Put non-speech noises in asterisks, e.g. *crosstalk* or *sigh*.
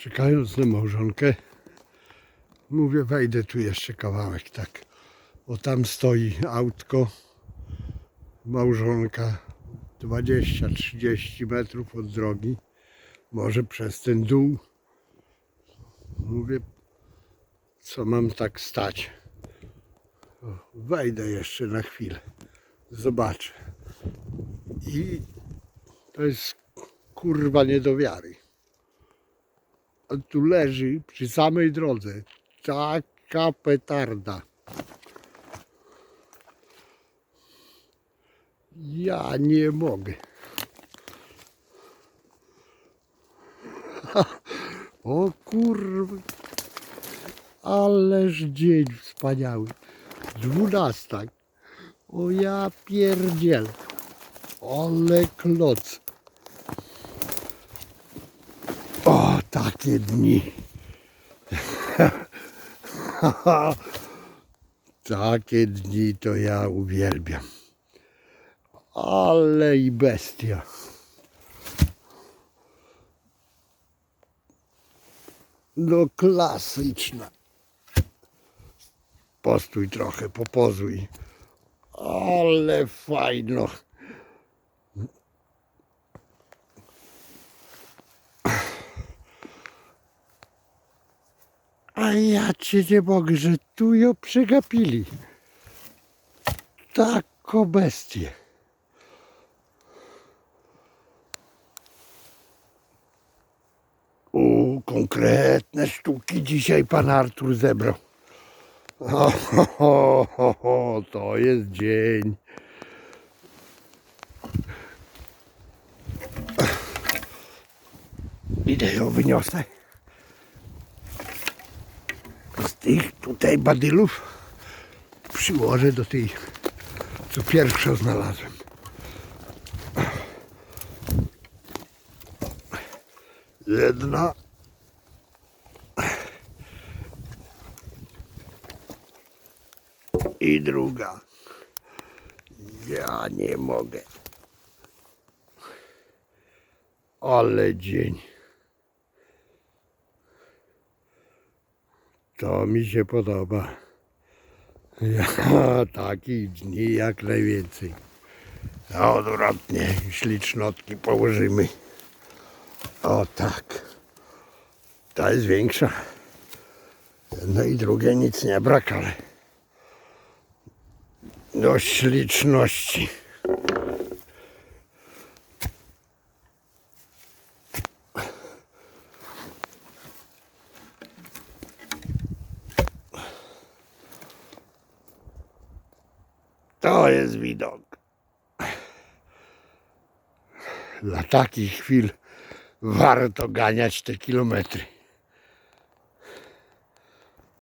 Czekając na małżonkę, mówię, wejdę tu jeszcze kawałek, tak. Bo tam stoi autko, małżonka 20-30 metrów od drogi, może przez ten dół. Mówię, co mam tak stać. Wejdę jeszcze na chwilę, zobaczę. I to jest kurwa nie do wiary. Tu leży przy samej drodze taka petarda. Ja nie mogę. *laughs* O kurwa. Ależ dzień wspaniały. Dwunastak. O ja pierdziel. Ale kloc. O, takie dni. *laughs* takie dni to ja uwielbiam. Ale i bestia. No klasyczna. Postój trochę, popozuj. Ale fajno. A ja cię nie mogę, że tu ją przegapili. Tako bestie. U, konkretne sztuki dzisiaj pan Artur zebrał. *laughs* O, ho, ho, ho, to jest dzień. Idę ją wyniosę. Tych tutaj badylów przyłożę do tej, co pierwsza znalazłem. Jedna. I druga. Ja nie mogę. Ale dzień. To mi się podoba. Ja *laughs* takich dni jak najwięcej. A odwrotnie, ślicznotki położymy. O tak. Ta jest większa. No i drugie nic nie brak, ale do śliczności. To jest widok. Dla takich chwil warto ganiać te kilometry.